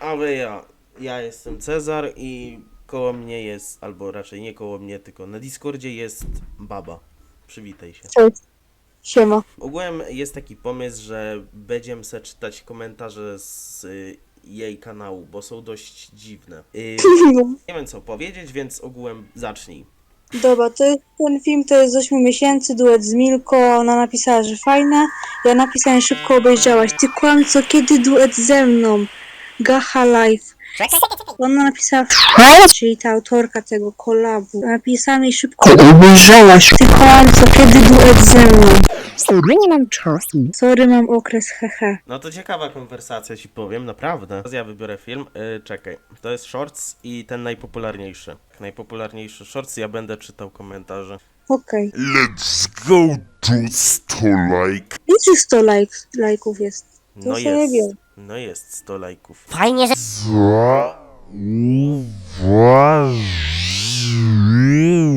Ale ja, ja jestem Cezar i koło mnie jest, albo raczej nie koło mnie, tylko na Discordzie jest baba. Przywitaj się. Cześć. Siema. Ogółem jest taki pomysł, że będziemy se czytać komentarze z y, jej kanału, bo są dość dziwne. Y, nie wiem co powiedzieć, więc ogółem zacznij. Dobra, to jest, ten film to jest z 8 miesięcy, duet z Milko, ona napisała, że fajne. Ja napisałem szybko obejrzałaś. Ty kłamco, kiedy duet ze mną? Gacha Life. Ona napisała, czyli ta autorka tego kolabu. Napisałam jej szybko, Obejrzałaś. ty kłamco, kiedy duet ze mną? Sorry, nie mam czasu. Sorry, mam okres, hehe. No to ciekawa konwersacja ci powiem, naprawdę. Teraz ja wybiorę film. Y, czekaj, to jest Shorts i ten najpopularniejszy. Najpopularniejszy Shorts, ja będę czytał komentarze. Okej. Let's go to 100 like. Liczy 100 lajk, lajków jest. To No jest. No jest 100 lajków. Fajnie, że.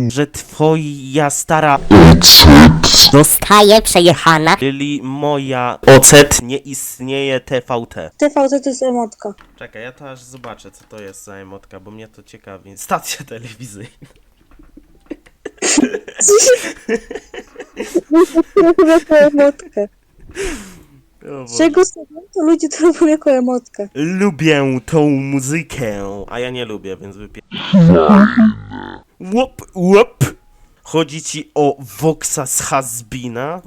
Że twoja stara, zostaje przejechana. czyli moja ocet nie istnieje TVT. TVC to jest emotka. Czekaj, ja to aż zobaczę co to jest za emotka, bo mnie to ciekawi. Stacja telewizyjna. jako emotkę. O Boże. Z czego sobie to ludzie to robią jako emotkę? Lubię tą muzykę, a ja nie lubię, więc wypię... Łop, łop! Chodzi ci o Voxa z Hasbina?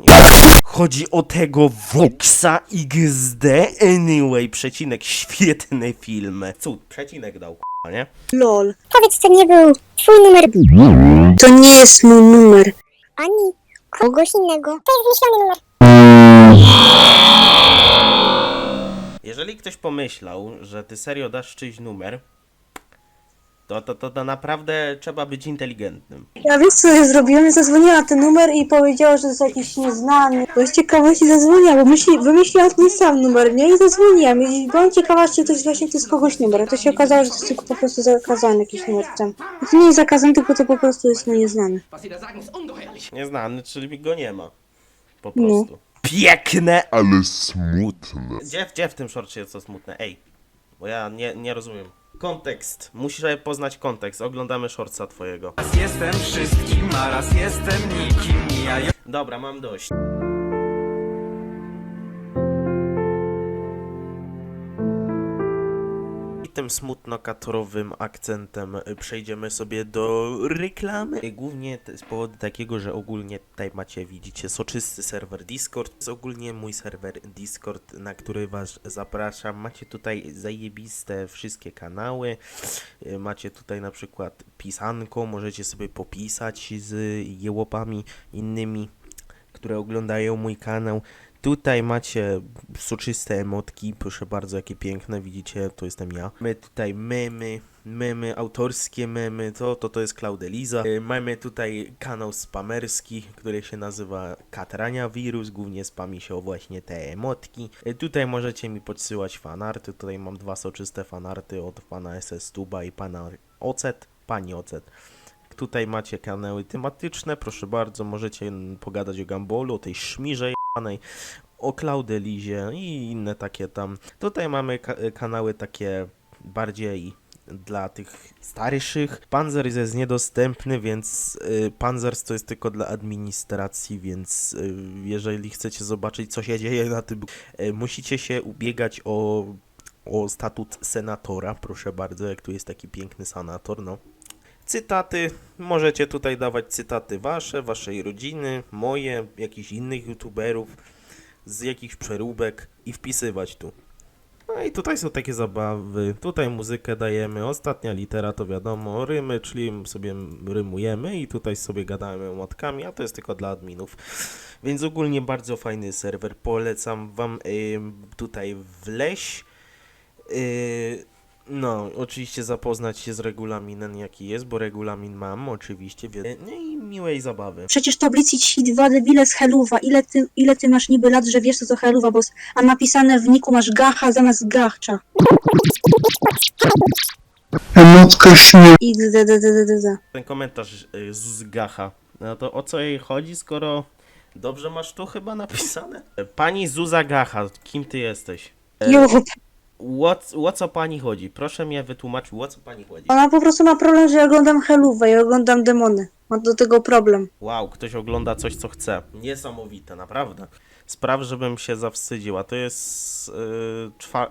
Chodzi o tego Voxa XD? Anyway, przecinek, świetny film. Cud, przecinek dał, k***a, nie? LOL. Powiedz, to nie był twój numer, To nie jest mój numer. ani kogoś innego. To jest wymyślony numer. Jeżeli ktoś pomyślał, że ty serio dasz czyjś numer, to, to, to, to naprawdę trzeba być inteligentnym. Ja wiesz co ja zrobiłem? Ja zadzwoniła na ten numer i powiedziała, że to jest jakiś nieznany. Bo z ciekawości zadzwoniła, bo myśli, wymyśliła ten sam numer, nie? I zadzwoniłam. I byłam ciekawa, czy to jest właśnie to jest kogoś numer. A to się okazało, że to jest tylko po prostu zakazany jakiś numer tam. I to nie jest zakazany, tylko to po prostu jest no nieznany. Nieznany, czyli go nie ma. Po No. Piękne! Ale smutne. Gdzie, gdzie w tym szorcie jest co smutne? Ej, bo ja nie, nie rozumiem. Kontekst. Musisz sobie poznać kontekst. Oglądamy shortsa twojego. Raz jestem wszystkim, a raz jestem nikim. Ja Dobra, mam dość. Tym smutno-katorowym akcentem y, przejdziemy sobie do reklamy. Głównie z powodu takiego, że ogólnie tutaj macie, widzicie, soczysty serwer Discord. To jest ogólnie mój serwer Discord, na który was zapraszam. Macie tutaj zajebiste wszystkie kanały. Y, Macie tutaj na przykład pisanko, możecie sobie popisać z jełopami innymi które oglądają mój kanał. Tutaj macie soczyste emotki, proszę bardzo, jakie piękne, widzicie, to jestem ja. My tutaj memy, memy, autorskie memy, to, to, to jest Claudeliza. Y, Mamy tutaj kanał spamerski, który się nazywa Katrania Wirus, głównie spami się o właśnie te emotki. Y, Tutaj możecie mi podsyłać fanarty, tutaj mam dwa soczyste fanarty od pana SS Tuba i pana Ocet, pani Ocet. Tutaj macie kanały tematyczne, proszę bardzo, możecie pogadać o Gambolu, o tej szmirze o Claudelizie i inne takie tam. Tutaj mamy ka- kanały takie bardziej dla tych starszych. Panzers jest niedostępny, więc y, Panzers to jest tylko dla administracji, więc y, jeżeli chcecie zobaczyć co się dzieje na tym, y, musicie się ubiegać o, o statut senatora, proszę bardzo, jak tu jest taki piękny senator, no. Cytaty, możecie tutaj dawać cytaty wasze, waszej rodziny, moje, jakichś innych youtuberów, z jakichś przeróbek i wpisywać tu. No i tutaj są takie zabawy, tutaj muzykę dajemy, ostatnia litera to wiadomo, rymy, czyli sobie rymujemy i tutaj sobie gadamy łotkami, a to jest tylko dla adminów. Więc ogólnie bardzo fajny serwer, polecam wam tutaj wleź. Yy, no, oczywiście zapoznać się z regulaminem jaki jest, bo regulamin mam oczywiście, wie- no i miłej zabawy. Przecież tablicy ci dwa debile z Heluwa. Ile ty, ile ty masz niby lat, że wiesz co to Heluwa, bo... s- A napisane w niku masz gacha zamiast gachcza. Emotka śmie... XDDDDD. Ten komentarz y, z Gacha, no to o co jej chodzi, skoro dobrze masz tu chyba napisane? Pani Zuza Gacha, kim ty jesteś? E, What, o co pani chodzi? Proszę mnie wytłumaczyć, o co pani chodzi. Ona po prostu ma problem, że ja oglądam Helówę i oglądam demony. Ma do tego problem. Wow, ktoś ogląda coś, co chce. Niesamowite, naprawdę. Spraw, żebym się zawstydził, a to jest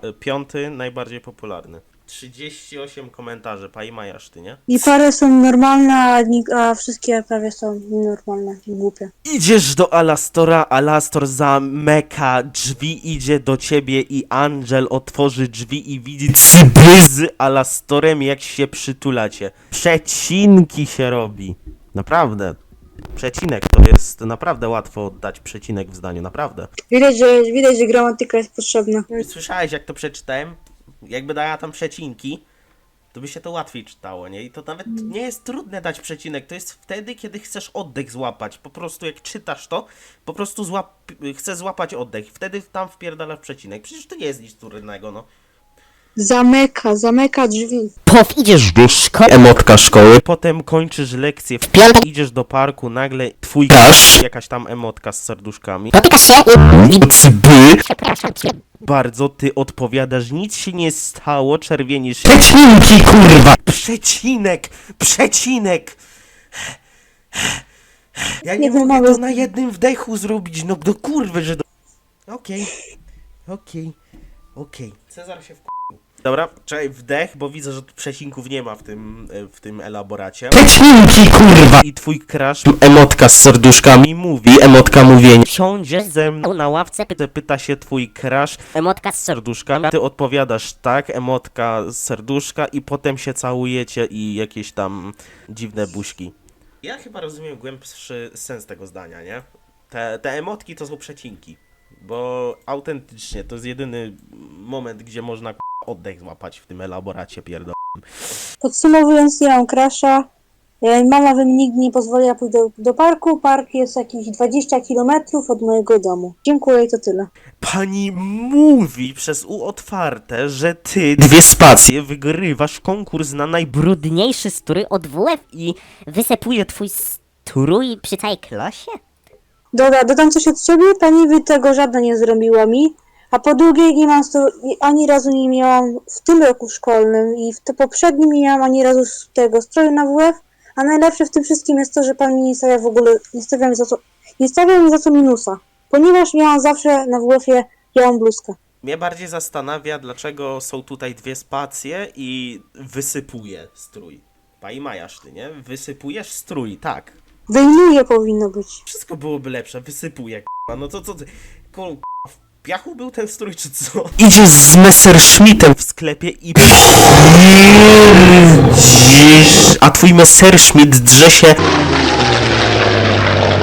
yy, piąty najbardziej popularny. 38 komentarzy, pani Majasz, ty nie? I parę są normalne, a, ni- a wszystkie prawie są nienormalne i głupie. Idziesz do Alastora, Alastor zamyka drzwi, idzie do ciebie i Angel otworzy drzwi i widzi cyby z Alastorem, jak się przytulacie. Przecinki się robi. Naprawdę. Przecinek to jest naprawdę łatwo oddać przecinek w zdaniu, naprawdę. Widać, że, widać, że gramatyka jest potrzebna. Słyszałeś jak to przeczytałem? Jakby dała tam przecinki, to by się to łatwiej czytało, nie? I to nawet nie jest trudne dać przecinek, to jest wtedy, kiedy chcesz oddech złapać. Po prostu jak czytasz to, po prostu złap... chcesz złapać oddech. Wtedy tam wpierdalasz przecinek. Przecież to nie jest nic trudnego, no. Zamyka, zamyka drzwi. Pow, idziesz do szkoły. Emotka szkoły. Potem kończysz lekcję, w piątek- idziesz do parku, nagle twój Dasz. jakaś tam emotka z serduszkami. Się i... Cby! Przepraszam cię. Bardzo ty odpowiadasz, nic się nie stało, czerwienisz się. Przecinki, kurwa! Przecinek! Przecinek! Ja nie Nie mogę to na jednym wdechu zrobić, no do kurwy, że do... Okej, okej, okej. Cezar się w Dobra, czekaj, wdech, bo widzę, że tu przecinków nie ma w tym, e, w tym elaboracie. Przecinki, kurwa! I twój crash, emotka z serduszkami mówi, emotka mówienia. Siądziesz ze mną Na ławce Pyta- Pyta się twój crash emotka z serduszkami, ty odpowiadasz tak, emotka z serduszka i potem się całujecie i jakieś tam dziwne buźki. Ja chyba rozumiem głębszy sens tego zdania, nie? Te, te emotki to są przecinki, bo autentycznie to jest jedyny moment, gdzie można k***a, oddech złapać w tym elaboracie pierdol. Podsumowując, nie mam krasza. E, Mama mi nigdy nie pozwoliła pójść do, do parku. Park jest jakieś 20 km od mojego domu. Dziękuję i to tyle. Pani mówi przez U otwarte, że ty dwie spacje wygrywasz konkurs na najbrudniejszy brudniejszy strój od WF i wysypuje twój strój przy całej klasie? Doda, dodam coś od siebie. Pani by tego żadna nie zrobiła mi. A po drugie, nie mam i ani razu nie miałam w tym roku szkolnym i w te poprzednim nie miałam ani razu tego stroju na WF. A najlepsze w tym wszystkim jest to, że pan mi nie stawia w ogóle, nie stawia mi za co, nie stawia mi za co minusa. Ponieważ miałam zawsze na WF-ie bluzkę. Mnie bardziej zastanawia, dlaczego są tutaj dwie spacje i wysypuje strój. Pani Majasz, ty nie? Wysypujesz strój, tak. Wyjmuje powinno być. Wszystko byłoby lepsze, wysypuje, k***a. No to co ty... Ko- k***a, W piachu był ten strój, czy co? Idziesz z Messerschmittem w sklepie i... A twój Messerschmitt drze się...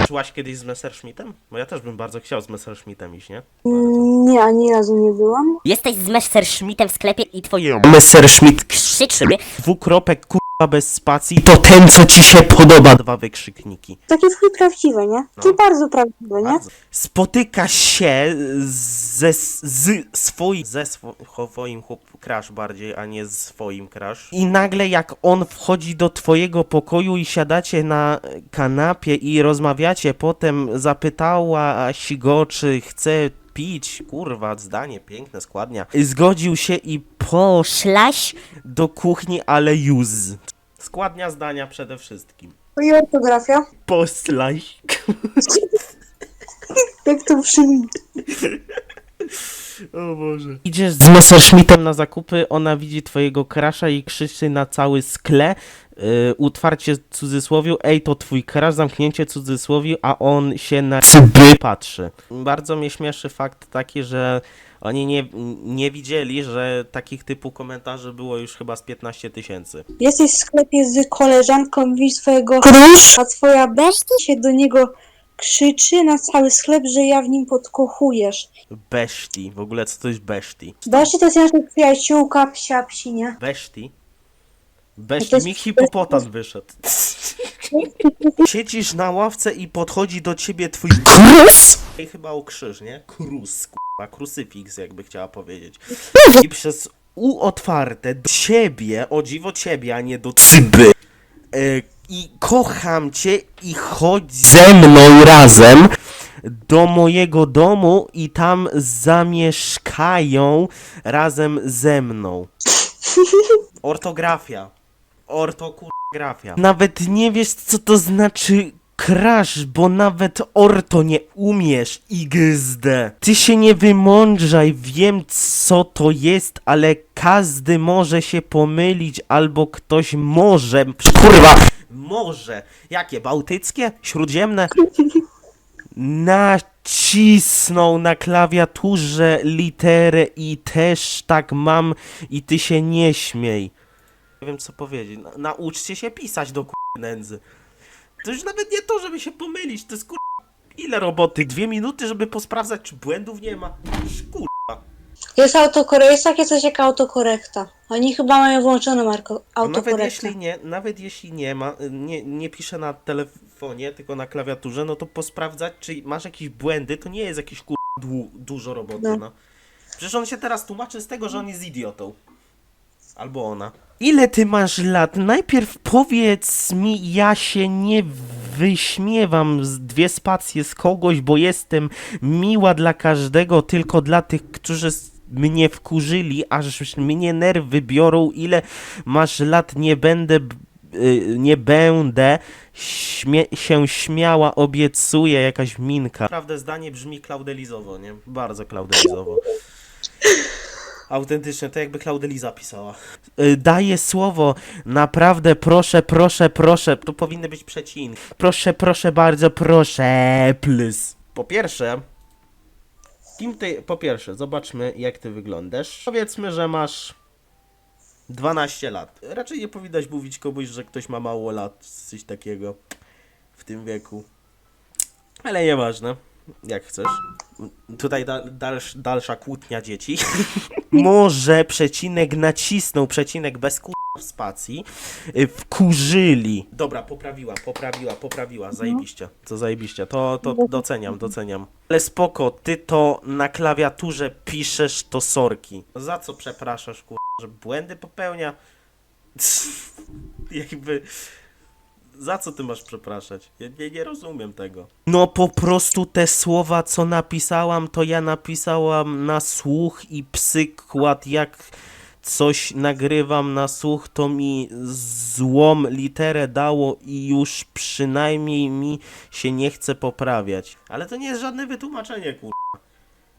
Szłaś kiedyś z Messerschmittem? Bo ja też bym bardzo chciał z Messerschmittem iść, nie? Mm, Nie, ani razu nie byłam. Jesteś z Messerschmittem w sklepie i twoje Messerschmitt krzyczy dwukropek kurwa bez spacji to ten co ci się podoba dwa wykrzykniki Takie twój prawdziwe, nie? Ty bardzo prawdziwe, nie? Bardzo. spotyka się ze z swoim ze swo- swoim chłop crash bardziej a nie z swoim crash i nagle jak on wchodzi do twojego pokoju i siadacie na kanapie i rozmawiacie potem zapytałaś go czy chce pić kurwa zdanie piękne składnia zgodził się i Poszlaś do kuchni, ale use. Składnia zdania przede wszystkim. I ortografia. Poslaś. Jak to brzmi? O Boże. Idziesz z Messerschmittem na zakupy, ona widzi twojego krasza i krzyczy na cały skle. Yy, utwarcie cudzysłowiu, ej to twój krasz, zamknięcie cudzysłowiu, a on się na cyby patrzy. Bardzo mnie śmieszy fakt taki, że oni nie, nie widzieli, że takich typu komentarzy było już chyba z 15 tysięcy. Jesteś w sklepie z koleżanką, widzisz swojego krusz, a twoja bestia się do niego krzyczy na cały sklep, że ja w nim podkochujesz. Beszti. W ogóle co to jest beszti? Bestia to jest nasza przyjaciółka, psia, psinia. Beszti? Beszti, jest- mi hipopotam wyszedł. Siedzisz na ławce i podchodzi do ciebie twój krus! I chyba o krzyż, nie? Krus, k***a, krucyfiks jakby chciała powiedzieć. I przez U otwarte do ciebie, o dziwo ciebie, a nie do cyby. E, I kocham cię i chodź ze mną razem do mojego domu i tam zamieszkają razem ze mną. Ortografia. Ortografia. Nawet nie wiesz, co to znaczy crash, bo nawet orto nie umiesz, XD. Ty się nie wymądrzaj, wiem co to jest, ale każdy może się pomylić, albo ktoś może... Kurwa! Może. Jakie? Bałtyckie? Śródziemne? Nacisnął na klawiaturze literę i też tak mam i ty się nie śmiej. Nie wiem co powiedzieć. Na, nauczcie się pisać do kur... nędzy. To już nawet nie to, żeby się pomylić, to jest kur... Ile roboty? Dwie minuty, żeby posprawdzać, czy błędów nie ma? Kur... Jest autokorekta, jest takie coś jak autokorekta. Oni chyba mają włączone marko A nawet autokorektę. jeśli nie, nawet jeśli nie ma, nie, nie pisze na telefonie, tylko na klawiaturze, no to posprawdzać, czy masz jakieś błędy, to nie jest jakieś kur... Du, dużo roboty, no. No. Przecież on się teraz tłumaczy z tego, że on jest idiotą. Albo ona. Ile ty masz lat? Najpierw powiedz mi, ja się nie wyśmiewam z dwie spacje z kogoś, bo jestem miła dla każdego, tylko dla tych, którzy mnie wkurzyli, aż mnie nerwy biorą. Ile masz lat? Nie będę, y, nie będę śmie się śmiała, obiecuję, jakaś minka. Naprawdę zdanie brzmi klaudelizowo, nie? Bardzo klaudelizowo. Autentycznie, to jakby Klaudeliza pisała. Y, Daję słowo, naprawdę proszę, proszę, proszę, tu powinny być przecinki. Proszę, proszę bardzo, proszę, plus. Po pierwsze, kim ty, po pierwsze, zobaczmy jak ty wyglądasz. Powiedzmy, że masz 12 lat. Raczej nie powinnaś mówić komuś, że ktoś ma mało lat, coś takiego w tym wieku. Ale nieważne, jak chcesz. Tutaj da, dalsz, dalsza kłótnia dzieci. Może przecinek nacisnął, przecinek bez kur... spacji. y, Wkurzyli. Dobra, poprawiła, poprawiła, poprawiła. Zajebiście. To zajebiście. To, to doceniam, doceniam. Ale spoko, ty to na klawiaturze piszesz to sorki. Za co przepraszasz, kur... że błędy popełnia? Jakby... Za co ty masz przepraszać? Ja nie, nie rozumiem tego. No po prostu te słowa, co napisałam, to ja napisałam na słuch i przykład, jak coś nagrywam na słuch, to mi złą literę dało i już przynajmniej mi się nie chce poprawiać. Ale to nie jest żadne wytłumaczenie, kur...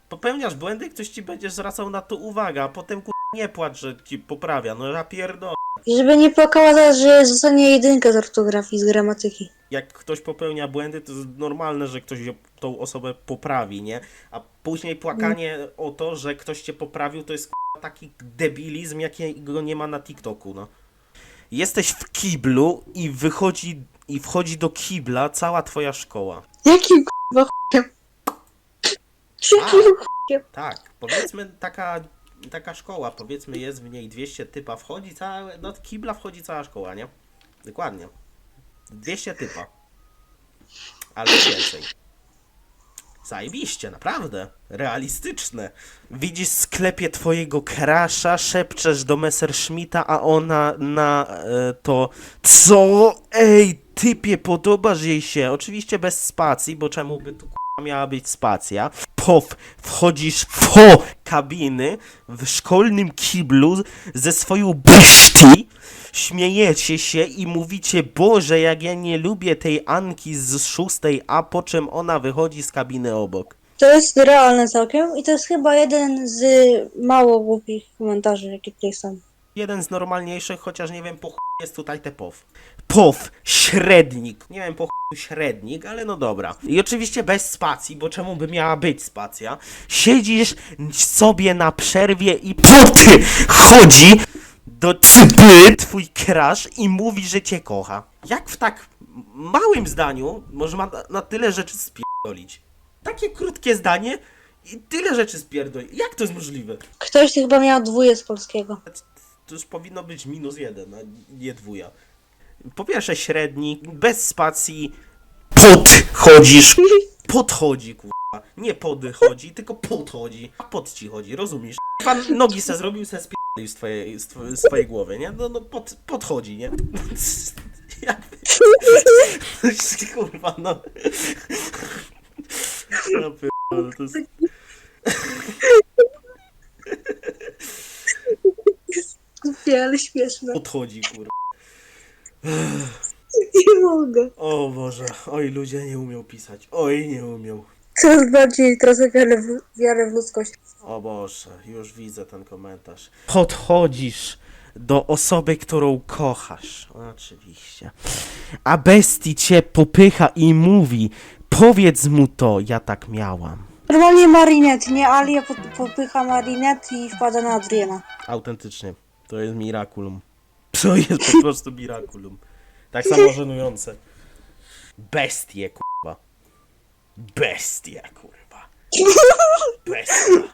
Popełniasz błędy, ktoś ci będzie zwracał na to uwagę, a potem kur... nie płacz, że ci poprawia. No ja pierdolę. I żeby nie płakała zaraz, że zostanie jedynka z ortografii, z gramatyki. jak ktoś popełnia błędy, to jest normalne, że ktoś tą osobę poprawi, nie? A później płakanie o to, że ktoś cię poprawił, to jest k***a, taki debilizm, jakiego nie ma na TikToku, no. Jesteś w kiblu i wychodzi i wchodzi do kibla cała twoja szkoła. Jakim k***a chujem? Jakim Tak, powiedzmy taka, taka szkoła, powiedzmy jest w niej 200 typa, wchodzi całe, do kibla wchodzi cała szkoła, nie? Dokładnie. 200 typa. Albo więcej. Zajebiście, naprawdę. Realistyczne. Widzisz w sklepie twojego krasza, szepczesz do Messerschmitta, a ona na e, to Co? Ej, typie, podobasz jej się. Oczywiście bez spacji, bo czemu by tu miała być spacja. Pow, wchodzisz po kabiny w szkolnym kiblu ze swoją beszti, śmiejecie się i mówicie, Boże, jak ja nie lubię tej Anki z szóstej, a po czym ona wychodzi z kabiny obok. To jest realne całkiem i to jest chyba jeden z mało głupich komentarzy, jakie tutaj są. Jeden z normalniejszych, chociaż nie wiem po chuj jest tutaj te POW. POW, średnik. Nie wiem po średnik, ale no dobra. I oczywiście bez spacji, bo czemu by miała być spacja? Siedzisz sobie na przerwie i poty chodzi do cypy twój crush i mówi, że cię kocha. Jak w tak małym zdaniu może ma na, na tyle rzeczy spierdolić? Takie krótkie zdanie i tyle rzeczy spierdolić. Jak to jest możliwe? Ktoś chyba miał dwóje z polskiego. to już powinno być minus jeden, a nie dwuja. Po pierwsze średni, bez spacji, podchodzisz, podchodzi, kurwa. Nie podchodzi, tylko podchodzi. A pod ci chodzi, rozumiesz? Pan nogi se zrobił, se spierdolił z twojej, z tw- z twojej głowy, nie? No, no pod, podchodzi, nie? Jak... Kurwa, no. Ja pierdolę, to jest... Głupie, ale śmieszne. Odchodzi, kurwa. Nie mogę. O Boże, oj ludzie nie umiał pisać, oj nie umiał. Coraz bardziej tracę wiarę w, wiarę w ludzkość. O Boże, już widzę ten komentarz. Podchodzisz do osoby, którą kochasz. Oczywiście. A bestii cię popycha i mówi, powiedz mu to, ja tak miałam. Normalnie Marinette, nie Alia po, popycha Marinette i wpada na Adriana. Autentycznie, to jest miraculum. To jest po prostu miraculum. Tak samo żenujące. Bestie, kurwa. Bestie, kurwa. Bestia.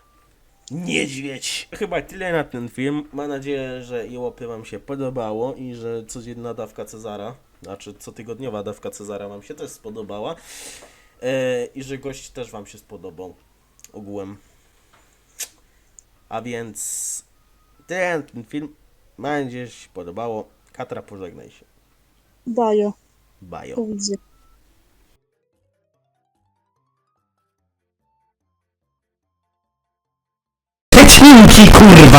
Niedźwiedź. Chyba tyle na ten film. Mam nadzieję, że jełopy wam się podobało i że codzienna dawka Cezara, znaczy cotygodniowa dawka Cezara wam się też spodobała. E, I że gość też wam się spodobał. Ogółem. A więc tyle na ten film. Mam nadzieję, że się podobało. Katra, pożegnaj się. Bajo, Bajo. to widzę.